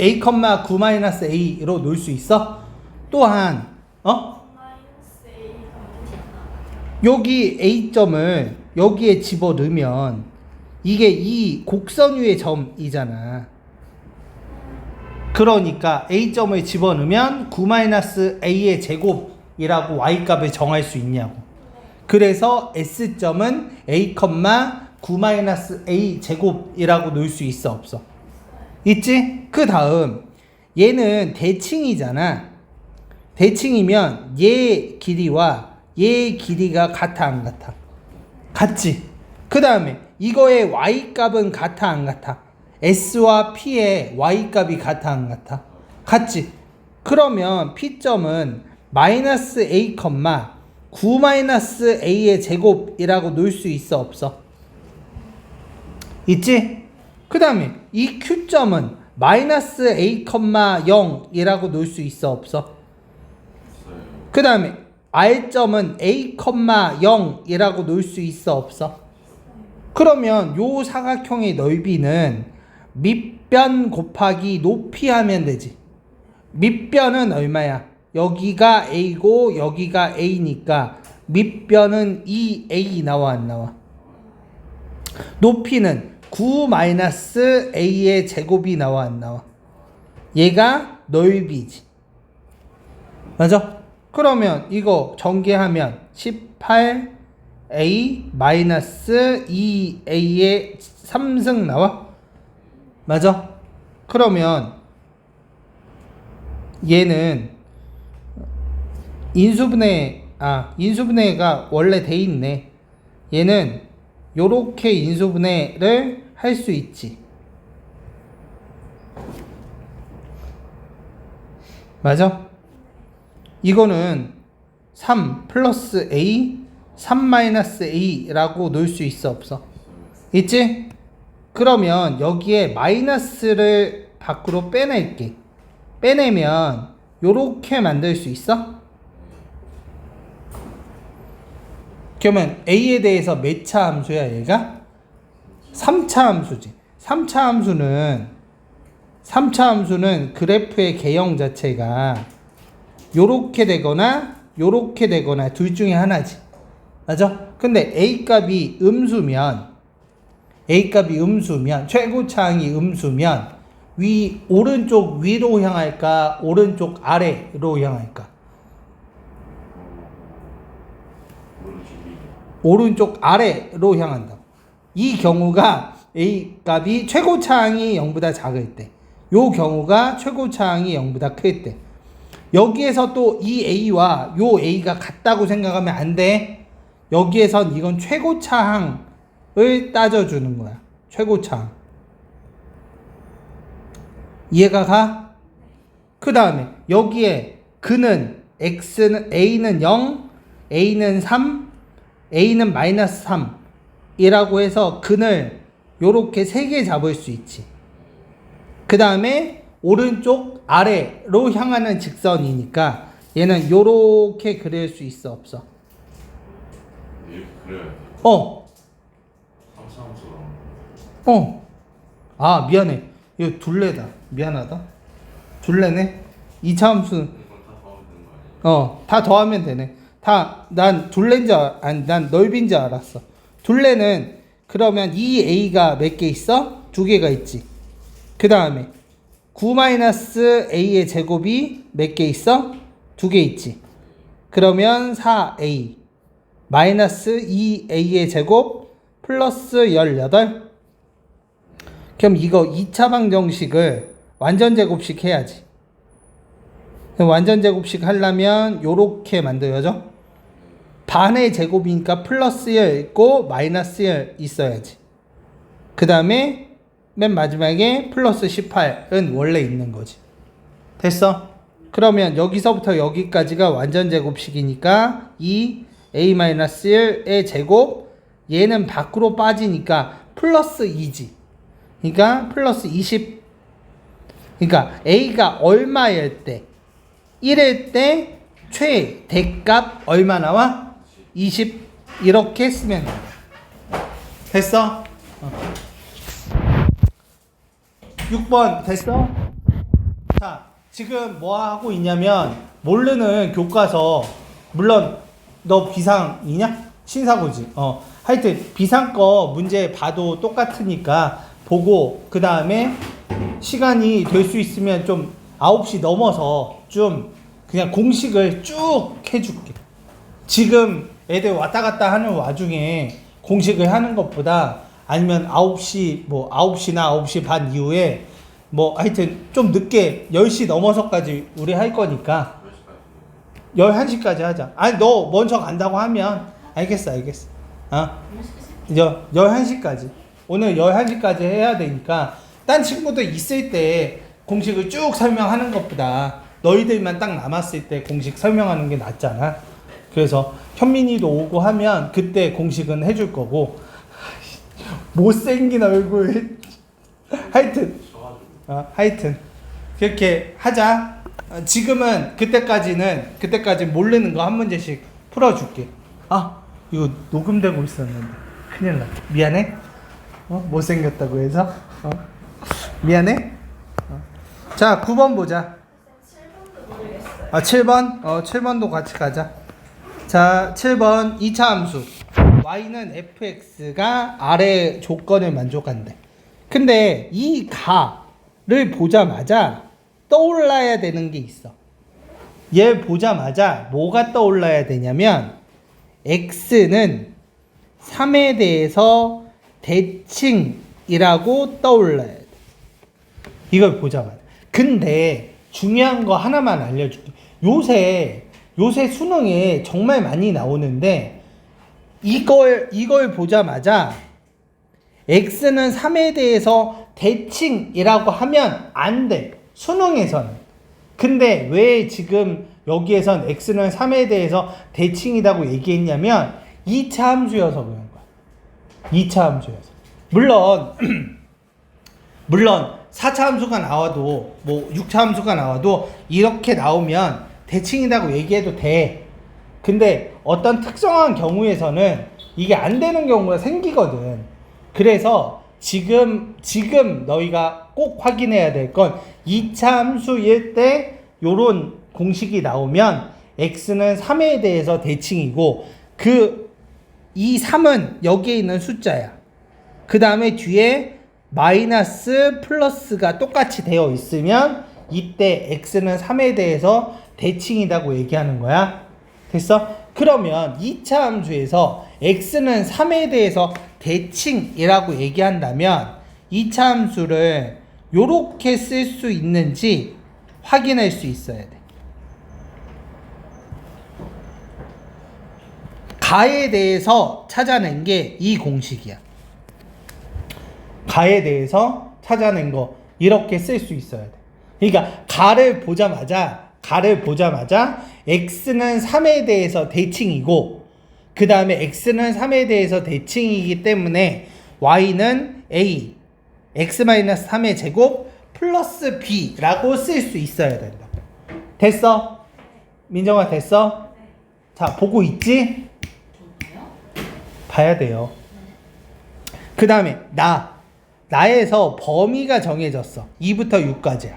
a, 9-a로 놓을 수 있어? 또한 어? 여기 a점을 여기에 집어넣으면 이게 이 곡선 위의 점이잖아. 그러니까 a점을 집어넣으면 9-a의 제곱이라고 y값을 정할 수 있냐고. 그래서 s점은 a, 9-a 제곱이라고 놓을 수 있어 없어? 있지? 그 다음 얘는 대칭이잖아. 대칭이면 얘 길이와 얘 길이가 같아 안 같아? 같지. 그 다음에 이거의 y 값은 같아 안 같아? s와 p의 y 값이 같아 안 같아? 같지. 그러면 p점은 마이너스 a, 9 마이너스 a의 제곱이라고 놓을 수 있어 없어? 있지? 그 다음에 이 q점은 마이너스 a, 0이라고 놓을 수 있어 없어? 그 다음에 r점은 a, 0이라고 놓을 수 있어 없어? 그러면 요 사각형의 넓이는 밑변 곱하기 높이 하면 되지. 밑변은 얼마야? 여기가 a고 여기가 a니까 밑변은 2a 나와 안 나와? 높이는 9-a의 제곱이 나와 안 나와? 얘가 넓이지. 맞아? 그러면 이거 전개하면 18a 마이너스 2a의 3승 나와? 맞아? 그러면 얘는 인수분해 아 인수분해가 원래 돼 있네. 얘는 요렇게 인수분해를 할 수 있지. 맞아? 이거는 3 플러스 a 3 마이너스 a라고 놓을 수 있어 없어? 있지? 그러면 여기에 마이너스를 밖으로 빼낼게. 빼내면 요렇게 만들 수 있어? 그러면 a에 대해서 몇차 함수야 얘가? 3차 함수지. 3차 함수는 3차 함수는 그래프의 개형 자체가 요렇게 되거나 요렇게 되거나 둘 중에 하나지. 맞아? 근데 a 값이 음수면 a 값이 음수면 최고차항이 음수면 위 오른쪽 위로 향할까 오른쪽 아래로 향할까 오른쪽 아래로 향한다. 이 경우가 a 값이 최고차항이 0보다 작을 때, 요 경우가 최고차항이 0보다 클 때. 여기에서 또 이 a와 요 a가 같다고 생각하면 안 돼. 여기에선 이건 최고차항을 따져주는 거야. 최고차항. 이해가 가? 그 다음에 여기에 그는 x는 a는 0, a는 3, a는 마이너스 3이라고 해서 근을 요렇게 세 개 잡을 수 있지. 그 다음에 오른쪽 아래로 향하는 직선이니까 얘는 요렇게 그릴 수 있어 없어? 어. 어. 아 미안해. 이거 둘레다. 미안하다. 둘레네. 이차함수? 어, 다 더하면 되네. 다, 난 둘레인 줄, 알- 아니, 난 넓인 줄 알았어. 둘레는, 그러면 이 A가 몇 개 있어? 두 개가 있지. 그 다음에, 9-A의 제곱이 몇 개 있어? 두 개 있지. 그러면 4A, 마이너스 2A의 제곱, 플러스 18. 그럼 이거 2차 방 정식을 완전 제곱식 해야지. 완전 제곱식 하려면 요렇게 만들어져. 반의 제곱이니까 플러스 1 있고 마이너스 1 있어야지. 그 다음에 맨 마지막에 플러스 18은 원래 있는 거지. 됐어? 그러면 여기서부터 여기까지가 완전 제곱식이니까 이 a-1의 제곱 얘는 밖으로 빠지니까 플러스 2지. 그러니까 플러스 20 그러니까 a가 얼마일 때 1일 때 최대값 얼마 나와? 20 이렇게 쓰면 돼. 됐어? 어. 6번 됐어? 자, 지금 뭐 하고 있냐면 모르는 교과서 물론 너 비상이냐? 신사고지. 어. 하여튼 비상 거 문제 봐도 똑같으니까 보고 그 다음에 시간이 될 수 있으면 좀 9시 넘어서 좀 그냥 공식을 쭉 해줄게. 지금 애들 왔다 갔다 하는 와중에 공식을 하는 것보다 아니면 9시 뭐 9시나 9시 반 이후에 뭐 하여튼 좀 늦게 10시 넘어서까지 우리 할 거니까 몇 시까지? 11시까지 하자. 아니 너 먼저 간다고 하면 알겠어 알겠어. 어? 여, 11시까지. 오늘 11시까지 해야 되니까 딴 친구들 있을 때 공식을 쭉 설명하는 것보다 너희들만 딱 남았을 때 공식 설명하는 게 낫잖아. 그래서 현민이도 오고 하면 그때 공식은 해줄 거고 못생긴 얼굴 하여튼 어, 하여튼 그렇게 하자. 어, 지금은 그때까지는 그때까지 모르는 거 한 문제씩 풀어줄게. 아 이거 녹음되고 있었는데 큰일 나. 미안해. 어 못생겼다고 해서. 어 미안해. 어. 자 9번 보자. 7번도 모르겠어요. 아 7번? 어 7번도 같이 가자. 자 7번 2차 함수. y는 fx가 아래 조건을 만족한대. 근데 이 가를 보자마자 떠올라야 되는 게 있어. 얘 보자마자 뭐가 떠올라야 되냐면 x는 3에 대해서 대칭이라고 떠올라야 돼. 이걸 보자마자. 근데 중요한 거 하나만 알려줄게. 요새 요새 수능에 정말 많이 나오는데 이걸 이걸 보자마자 x는 3에 대해서 대칭이라고 하면 안 돼. 수능에서는. 근데 왜 지금 여기에선 x는 3에 대해서 대칭이라고 얘기했냐면 2차 함수여서 그런 거야. 2차 함수여서. 물론 물론 4차 함수가 나와도 뭐 6차 함수가 나와도 이렇게 나오면 대칭이라고 얘기해도 돼. 근데 어떤 특정한 경우에서는 이게 안 되는 경우가 생기거든. 그래서 지금 지금 너희가 꼭 확인해야 될 건 2차 함수일 때 요런 공식이 나오면 x는 3에 대해서 대칭이고 그 이 3은 여기에 있는 숫자야. 그 다음에 뒤에 마이너스 플러스가 똑같이 되어 있으면 이때 x는 3에 대해서 대칭이라고 얘기하는 거야. 됐어? 그러면 2차 함수에서 x는 3에 대해서 대칭이라고 얘기한다면 2차 함수를 요렇게 쓸 수 있는지 확인할 수 있어야 돼. 가에 대해서 찾아낸 게 이 공식이야. 가에 대해서 찾아낸 거 이렇게 쓸 수 있어야 돼. 그러니까 가를 보자마자 가를 보자마자 x는 3에 대해서 대칭이고 그 다음에 x는 3에 대해서 대칭이기 때문에 y는 a x-3의 제곱 플러스 b라고 쓸 수 있어야 된다. 됐어? 민정아 됐어? 자 보고 있지? 봐야 돼요. 그 다음에 나 나에서 범위가 정해졌어. 2부터 6까지야.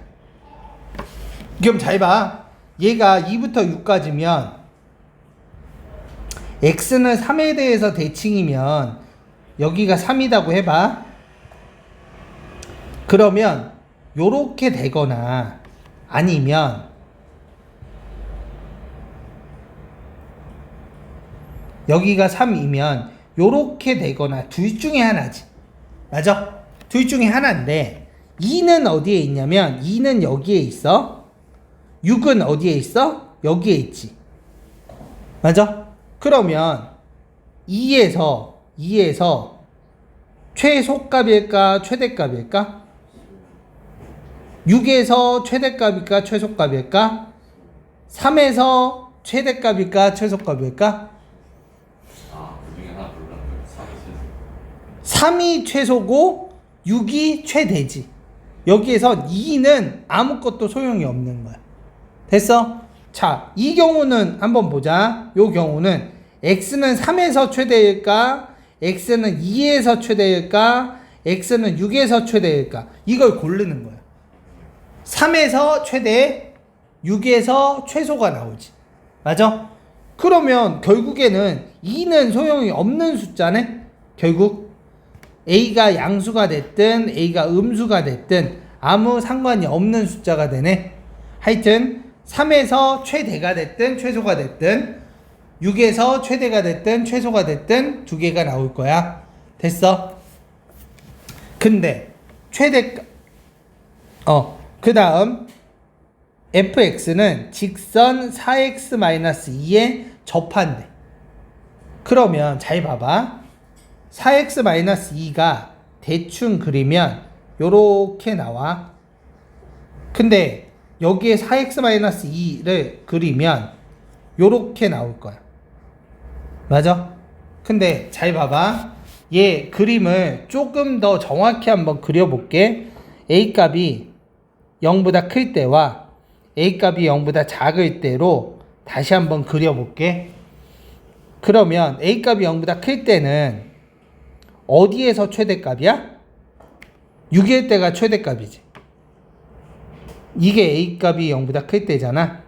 그럼 잘 봐. 얘가 2부터 6까지면 x는 3에 대해서 대칭이면 여기가 3이라고 해봐. 그러면 요렇게 되거나 아니면 여기가 3이면 요렇게 되거나 둘 중에 하나지. 맞아? 둘 중에 하나인데 2는 어디에 있냐면 2는 여기에 있어. 6은 어디에 있어? 여기에 있지. 맞아? 그러면 2에서 2에서 최소값일까 최대값일까? 6에서 최대값일까 최소값일까? 3에서 최대값일까 최소값일까? 아, 그 중에 하나 골라는 거예요. 3, 3이 최소고 6이 최대지. 여기에서 2는 아무것도 소용이 없는 거야. 됐어? 자, 이 경우는 한번 보자. 요 경우는 x는 3에서 최대일까? x는 2에서 최대일까? x는 6에서 최대일까? 이걸 고르는 거야. 3에서 최대 6에서 최소가 나오지. 맞아? 그러면 결국에는 2는 소용이 없는 숫자네? 결국 A가 양수가 됐든 A가 음수가 됐든 아무 상관이 없는 숫자가 되네. 하여튼 3에서 최대가 됐든 최소가 됐든 6에서 최대가 됐든 최소가 됐든 두 개가 나올 거야. 됐어? 근데 최대 어, 그다음 fx는 직선 4x-2에 접한대. 그러면 잘 봐봐. 4x-2가 대충 그리면 요렇게 나와. 근데 여기에 4x-2를 그리면 요렇게 나올 거야. 맞아? 근데 잘 봐봐. 얘 그림을 조금 더 정확히 한번 그려볼게. A 값이 0보다 클 때와 A 값이 0보다 작을 때로 다시 한번 그려볼게. 그러면 A 값이 0보다 클 때는 어디에서 최대값이야? 6일 때가 최대값이지. 이게 A 값이 0보다 클 때잖아.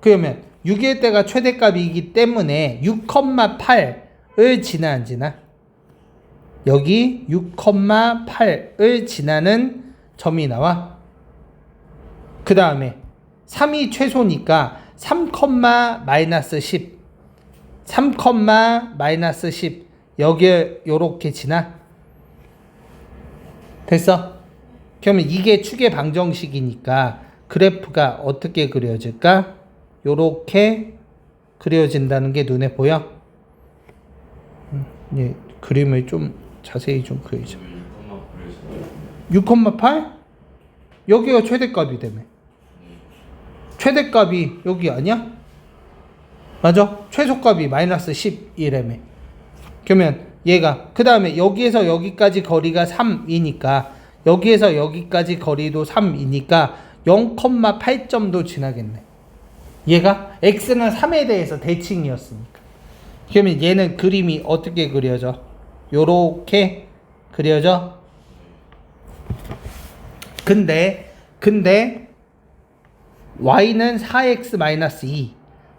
그러면 6일 때가 최대값이기 때문에 6,8을 지나 안 지나? 여기 6,8을 지나는 점이 나와. 그 다음에 3이 최소니까 3, 마이너스 10. 3, 마이너스 10. 여기에 요렇게 지나. 됐어? 그러면 이게 축의 방정식이니까 그래프가 어떻게 그려질까? 요렇게 그려진다는 게 눈에 보여? 음, 예, 그림을 좀 자세히 좀 그리자. 6,8? 여기가 최대값이 되면 최대값이 여기 아니야? 맞아? 최소값이 마이너스 10이라며 그러면 얘가 그 다음에 여기에서 여기까지 거리가 3이니까 여기에서 여기까지 거리도 3이니까 0,8점도 지나겠네 얘가 x는 3에 대해서 대칭이었으니까 그러면 얘는 그림이 어떻게 그려져? 요렇게 그려져? 근데 근데 y는 4x-2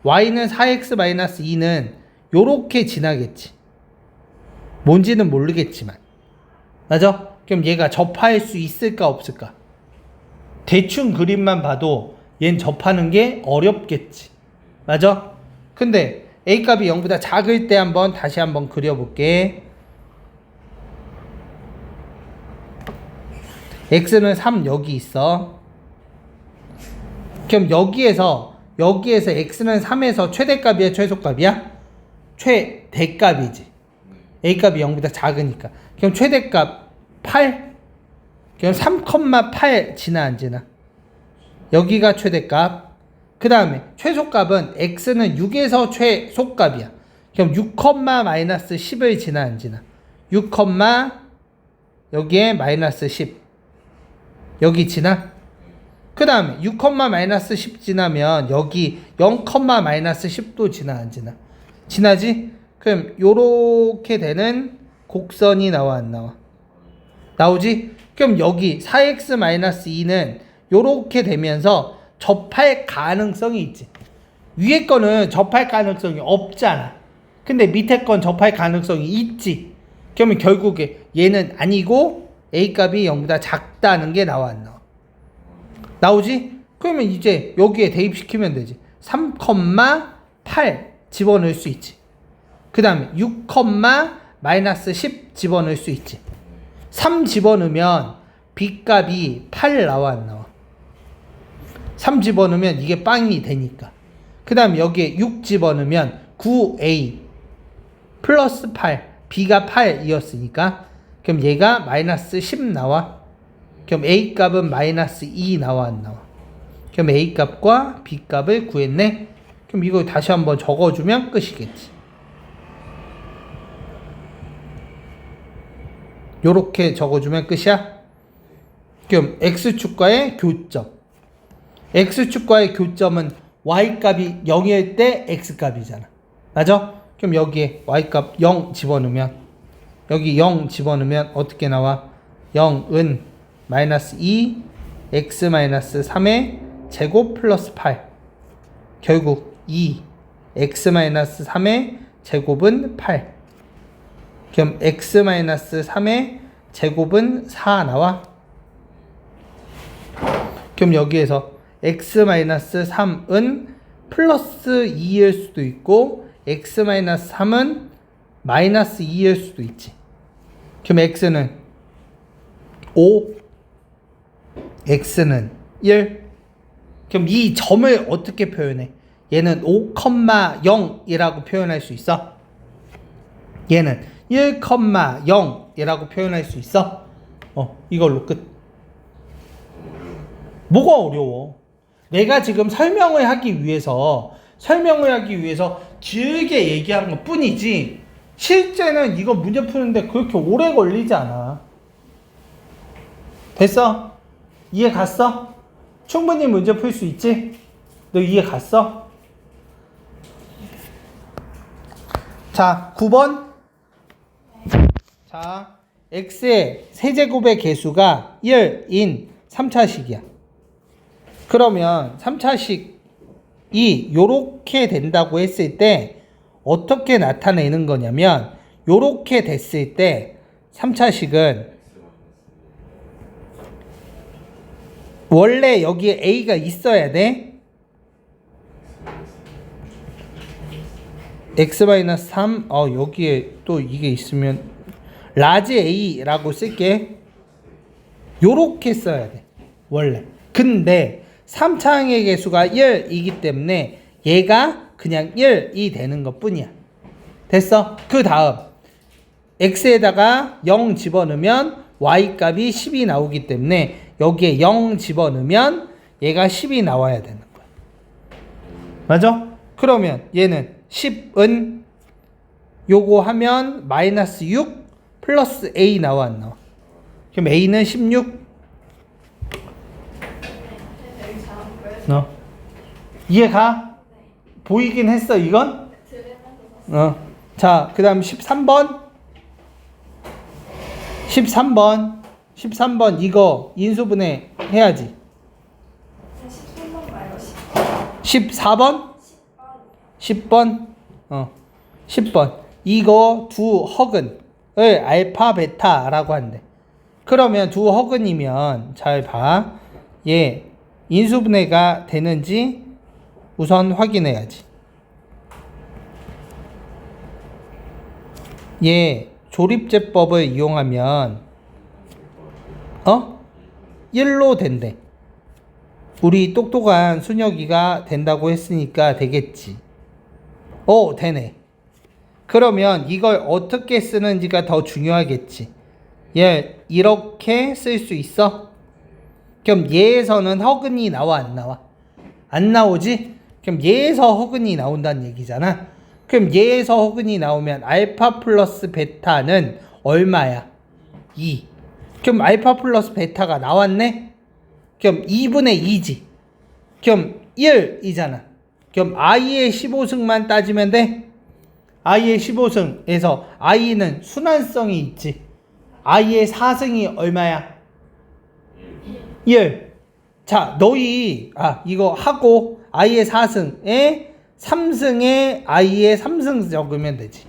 y는 4x-2는 요렇게 지나겠지 뭔지는 모르겠지만 맞아? 그럼 얘가 접할 수 있을까 없을까? 대충 그림만 봐도 얜 접하는 게 어렵겠지 맞아? 근데 a값이 0보다 작을 때 한번 다시 한번 그려볼게 x는 3 여기 있어. 그럼 여기에서 여기에서 x는 3에서 최대값이야, 최소값이야? 최대값이지. a 값이 0보다 작으니까. 그럼 최대값 8. 그럼 3,8 지나 안 지나? 여기가 최대값. 그 다음에 최소값은 x는 6에서 최소값이야. 그럼 6, 마이너스 10을 지나 안 지나? 6, 여기에 마이너스 10. 여기 지나? 그 다음에 6, 마이너스 10 지나면 여기 0, 마이너스 10도 지나 안 지나? 지나지? 그럼 요렇게 되는 곡선이 나와 안 나와? 나오지? 그럼 여기 4x 마이너스 2는 요렇게 되면서 접할 가능성이 있지. 위에 거는 접할 가능성이 없잖아. 근데 밑에 건 접할 가능성이 있지. 그러면 결국에 얘는 아니고 A 값이 0보다 작다는 게 나와? 나오지? 그러면 이제 여기에 대입시키면 되지. 3,8 집어넣을 수 있지. 그 다음에 6, 마이너스 10 집어넣을 수 있지. 3 집어넣으면 B 값이 8 나와 안 나와? 3 집어넣으면 이게 빵이 되니까. 그 다음 여기에 6 집어넣으면 9A 플러스 8 B가 8이었으니까 그럼 얘가 마이너스 10 나와. 그럼 A 값은 마이너스 2 나와 안 나와? 그럼 A 값과 B 값을 구했네. 그럼 이거 다시 한번 적어주면 끝이겠지. 요렇게 적어주면 끝이야. 그럼 X축과의 교점. X축과의 교점은 Y값이 0일 때 X값이잖아. 맞아? 그럼 여기에 Y값 0 집어넣으면 여기 0 집어넣으면 어떻게 나와? 0은 마이너스 2 x 마이너스 3의 제곱 플러스 8 결국 2 x 마이너스 3의 제곱은 8 그럼 x 마이너스 3의 제곱은 4 나와 그럼 여기에서 x 마이너스 3은 플러스 2일 수도 있고 x 마이너스 3은 마이너스 2일 수도 있지. 그럼 x는 5, x는 1. 그럼 이 점을 어떻게 표현해? 얘는 5,0이라고 표현할 수 있어. 얘는 1,0이라고 표현할 수 있어. 어, 이걸로 끝. 뭐가 어려워? 내가 지금 설명을 하기 위해서 설명을 하기 위해서 길게 얘기한 것 뿐이지 실제는 이거 문제 푸는데 그렇게 오래 걸리지 않아. 됐어? 이해 갔어? 충분히 문제 풀 수 있지? 너 이해 갔어? 자, 9번. 자, x의 세제곱의 개수가 1인 3차식이야. 그러면 3차식이 요렇게 된다고 했을 때 어떻게 나타내는 거냐면 요렇게 됐을 때 3차식은 원래 여기에 a가 있어야 돼. x-3 어 여기에 또 이게 있으면 라지 a라고 쓸게. 요렇게 써야 돼. 원래. 근데 3차항의 개수가 1이기 때문에 얘가 그냥 1이 되는 것 뿐이야. 됐어? 그 다음 x에다가 0 집어넣으면 y 값이 10이 나오기 때문에 여기에 0 집어넣으면 얘가 10이 나와야 되는 거야. 맞아? 그러면 얘는 10은 요거 하면 마이너스 6 플러스 a 나와 안 나와? 그럼 a는 16 여기 잘안 보여요? 어. 이해가? 보이긴 했어, 이건? 어. 자, 그 다음 13번. 13번. 13번 이거 인수분해 해야지. 13번 말고 14번? 10번 10번? 어. 10번. 이거 두 허근을 알파 베타라고 한대. 그러면 두 허근이면 잘 봐. 얘 인수분해가 되는지 우선 확인해야지. 얘 조립제법을 이용하면 어? 1로 된대. 우리 똑똑한 순혁이가 된다고 했으니까 되겠지. 어, 되네. 그러면 이걸 어떻게 쓰는지가 더 중요하겠지. 얘 이렇게 쓸 수 있어? 그럼 얘에서는 허근이 나와 안 나와? 안 나오지? 그럼 얘에서 허근이 나온다는 얘기잖아. 그럼 얘에서 허근이 나오면 알파 플러스 베타는 얼마야? 2. 그럼 알파 플러스 베타가 나왔네? 그럼 2분의 2지. 그럼 1이잖아. 그럼 i의 15승만 따지면 돼? I의 15승에서 i는 순환성이 있지. i의 4승이 얼마야? 1. 자, 너희 아, 이거 하고 i의 4승에 3승에 i의 3승 적으면 되지.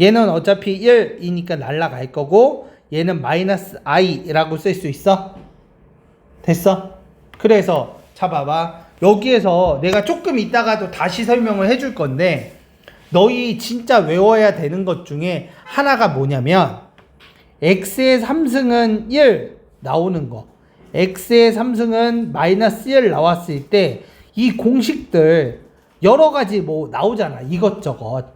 얘는 어차피 1이니까 날라갈 거고 얘는 마이너스 i라고 쓸 수 있어? 됐어? 그래서 잡아봐. 여기에서 내가 조금 있다가도 다시 설명을 해줄 건데 너희 진짜 외워야 되는 것 중에 하나가 뭐냐면 x의 3승은 1 나오는 거. x의 3승은 마이너스 1 나왔을 때 이 공식들 여러 가지 뭐 나오잖아. 이것저것.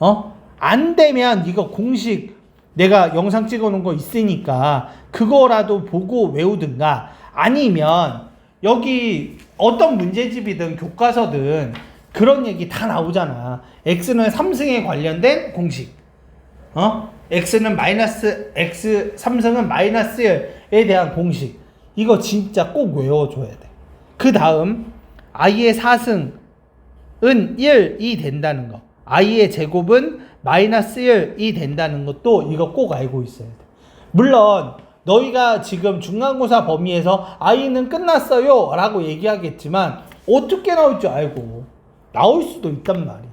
어? 안 되면 이거 공식 내가 영상 찍어 놓은 거 있으니까 그거라도 보고 외우든가 아니면 여기 어떤 문제집이든 교과서든 그런 얘기 다 나오잖아. x는 3승에 관련된 공식. 어? x는 마이너스 x 3승은 마이너스 1에 대한 공식. 이거 진짜 꼭 외워줘야 돼. 그 다음 i의 4승은 1이 된다는 거. i의 제곱은 마이너스 1이 된다는 것도 이거 꼭 알고 있어야 돼. 물론 너희가 지금 중간고사 범위에서 아이는 끝났어요 라고 얘기하겠지만 어떻게 나올 줄 알고 나올 수도 있단 말이야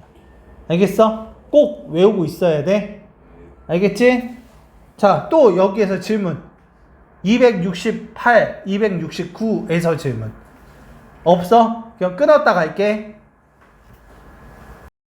알겠어? 꼭 외우고 있어야 돼 알겠지? 자 또 여기에서 질문 268, 269에서 질문 없어? 그럼 끊었다 갈게